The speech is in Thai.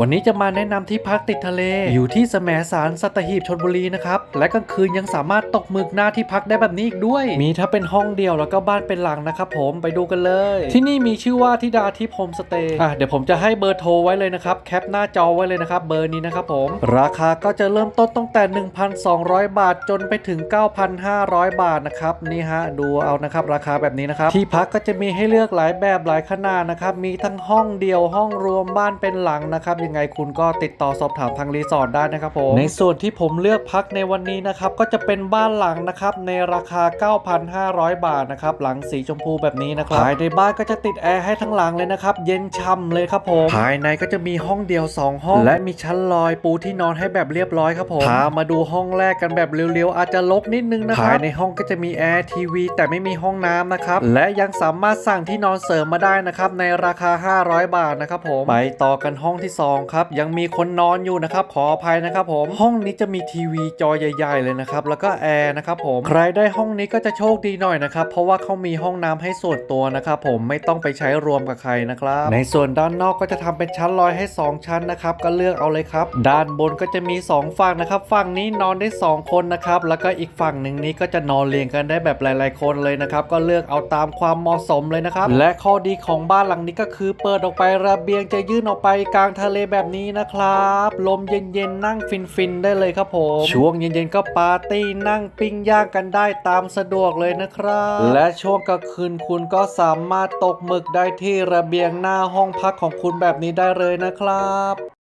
วันนี้จะมาแนะนำที่พักติดทะเล อยู่ที่แสมสารสัตหีบชนบุรีนะครับ และกลางคืนยังสามารถตกหมึกหน้าที่พักได้แบบนี้อีกด้วย มีถ้าเป็นห้องเดียวแล้วก็บ้านเป็นหลังนะครับผมไปดูกันเลย ที่นี่มีชื่อว่าทิดาทิพย์โฮมสเตย์อะเดี๋ยวผมจะให้เบอร์โทรไว้เลยนะครับ แคปหน้าจอไว้เลยนะครับ เบอร์นี้นะครับผม ราคาก็จะเริ่มต้นตั้งแต่ 1,200 บาทจนไปถึง 9,500 บาทนะครับนี่ฮะดูเอานะครับราคาแบบนี้นะครับที่พักก็จะมีให้เลือกหลายแบบหลายขนาดนะครับมีทั้งห้องเดียวห้องรวมบ้านเป็นหลังนะครับยังไงคุณก็ติดต่อสอบถามทางรีสอร์ทได้นะครับผมในส่วนที่ผมเลือกพักในวันนี้นะครับก็จะเป็นบ้านหลังนะครับในราคา 9,500 บาทนะครับหลังสีชมพูแบบนี้นะครับภายในบ้านก็จะติดแอร์ให้ทั้งหลังเลยนะครับเย็นช่ำเลยครับผมภายในก็จะมีห้องเดียว 2 ห้อง และมีชั้นลอยปูที่นอนให้แบบเรียบร้อยครับผมพามาดูห้องแรกกันแบบเร็วๆอาจจะลกนิดนึงนะครับภายในห้องก็จะมีแอร์ทีวีแต่ไม่มีห้องน้ำนะครับและยังสามารถสั่งที่นอนเสริมมาได้นะครับในราคา 500 บาทนะครับผมไปต่อกันห้องที่ 2ครับยังมีคนนอนอยู่นะครับขออภัยนะครับผมห้องนี้จะมีทีวีจอใหญ่ ๆ เลยนะครับแล้วก็แอร์นะครับผมใครได้ห้องนี้ก็จะโชคดีหน่อยนะครับเพราะว่าเขามีห้องน้ำให้ส่วนตัวนะครับผมไม่ต้องไปใช้รวมกับใครนะครับในส่วนด้านนอกก็จะทำเป็นชั้นลอยให้ 2 ชั้นนะครับก็เลือกเอาเลยครับ ด้านบนก็จะมี 2 ฝั่งนะครับฝั่งนี้นอนได้ 2 คนนะครับแล้วก็อีกฝั่งหนึ่งนี้ก็จะนอนเรียงกันได้แบบหลาย ๆ คนเลยนะครับก็เลือกเอาตามความเหมาะสมเลยนะครับและข้อดีของบ้านหลังนี้ก็คือเปิดออกไประเบียงจะยื่นออกไปกลางทะเลแบบนี้นะครับ ลมเย็นๆนั่งฟินๆได้เลยครับผม ช่วงเย็นๆก็ปาร์ตี้นั่งปิ้งย่างกันได้ตามสะดวกเลยนะครับ และช่วงกลางคืนคุณก็สามารถตกหมึกได้ที่ระเบียงหน้าห้องพักของคุณแบบนี้ได้เลยนะครับ